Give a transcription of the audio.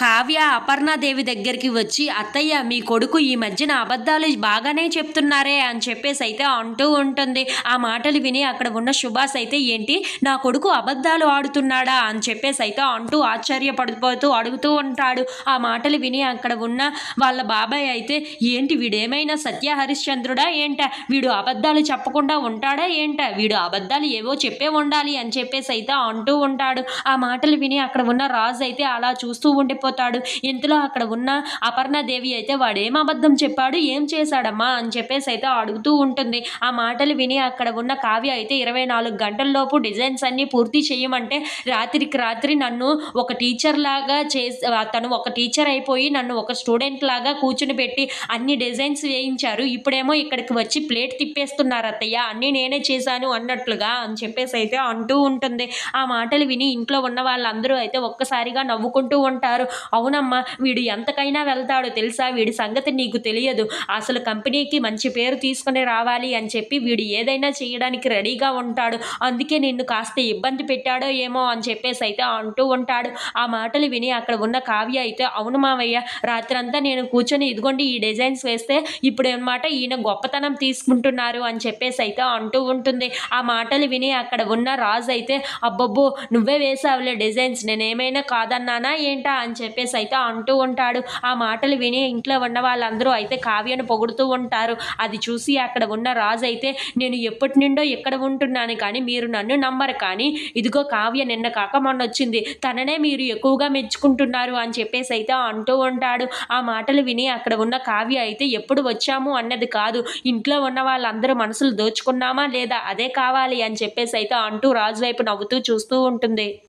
కావ్య అపర్ణాదేవి దగ్గరికి వచ్చి అత్తయ్య మీ కొడుకు ఈ మధ్యన అబద్ధాలు బాగానే చెప్తున్నారే అని చెప్పేసి అయితే అంటూ ఉంటుంది. ఆ మాటలు విని అక్కడ ఉన్న సుభాష్ అయితే ఏంటి నా కొడుకు అబద్ధాలు ఆడుతున్నాడా? అని చెప్పేసి అయితే అంటూ ఆశ్చర్యపడిపోతూ అడుగుతూ ఉంటాడు. ఆ మాటలు విని అక్కడ ఉన్న వాళ్ళ బాబాయ్ అయితే ఏంటి వీడేమైనా సత్య హరిశ్చంద్రుడా ఏంట? వీడు అబద్ధాలు చెప్పకుండా ఉంటాడా ఏంట? వీడు అబద్ధాలు ఏవో చెప్పే ఉండాలి అని చెప్పేసి అయితే అంటూ ఉంటాడు. ఆ మాటలు విని అక్కడ ఉన్న రాజు అయితే అలా చూస్తూ వెళ్ళిపోతాడు ఇంతలో అక్కడ ఉన్న అపర్ణదేవి అయితే వాడు ఏం అబద్ధం చెప్పాడు? ఏం చేశాడమ్మా? అని చెప్పేసి అయితే అడుగుతూ ఉంటుంది. ఆ మాటలు విని అక్కడ ఉన్న కావ్య అయితే ఇరవై నాలుగు గంటల్లోపు డిజైన్స్ అన్నీ పూర్తి చేయమంటే రాత్రికి రాత్రి నన్ను ఒక టీచర్ లాగా చేసి తను ఒక టీచర్ అయిపోయి నన్ను ఒక స్టూడెంట్ లాగా కూర్చుని పెట్టి అన్ని డిజైన్స్ వేయించారు. ఇప్పుడేమో ఇక్కడికి వచ్చి ప్లేట్ తిప్పేస్తున్నారు అత్తయ్య. అన్నీ నేనే చేశాను అన్నట్లుగా అని చెప్పేసి అయితే అంటూ ఉంటుంది. ఆ మాటలు విని ఇంట్లో ఉన్న వాళ్ళందరూ అయితే ఒక్కసారిగా నవ్వుకుంటూ ఉంటారు. అవునమ్మా వీడు ఎంతకైనా వెళ్తాడో తెలుసా? వీడి సంగతి నీకు తెలియదు. అసలు కంపెనీకి మంచి పేరు తీసుకుని రావాలి అని చెప్పి వీడు ఏదైనా చేయడానికి రెడీగా ఉంటాడు. అందుకే నిన్ను కాస్త ఇబ్బంది పెట్టాడో ఏమో అని చెప్పేసి అయితే అంటూ ఉంటాడు. ఆ మాటలు విని అక్కడ ఉన్న కావ్య అయితే అవును మావయ్య రాత్రంతా నేను కూర్చొని ఇదిగోండి ఈ డిజైన్స్ వేస్తే ఇప్పుడు అనమాట ఈయన గొప్పతనం తీసుకుంటున్నారు అని చెప్పేసి అయితే అంటూ ఉంటుంది. ఆ మాటలు విని అక్కడ ఉన్న రాజు అయితే అబ్బబ్బో నువ్వే వేసావులే డిజైన్స్ నేనేమైనా కాదన్నానా ఏంటా? అని చెప్పి చెప్పేసి అయితే అంటూ ఉంటాడు. ఆ మాటలు విని ఇంట్లో ఉన్న వాళ్ళందరూ అయితే కావ్యను పొగుడుతూ ఉంటారు. అది చూసి అక్కడ ఉన్న రాజు అయితే నేను ఎప్పటి నుండో ఎక్కడ ఉంటున్నాను కానీ మీరు నన్ను నమ్మరు. కానీ ఇదిగో కావ్య నిన్న కాక మొన్న వచ్చింది. తననే మీరు ఎక్కువగా మెచ్చుకుంటున్నారు అని చెప్పేసి అయితే అంటూ ఉంటాడు. ఆ మాటలు విని అక్కడ ఉన్న కావ్య అయితే ఎప్పుడు వచ్చాము అన్నది కాదు. ఇంట్లో ఉన్న వాళ్ళందరూ మనసులు దోచుకున్నామా లేదా? అదే కావాలి అని చెప్పేసి అయితే అంటూ రాజు వైపు నవ్వుతూ చూస్తూ ఉంటుంది.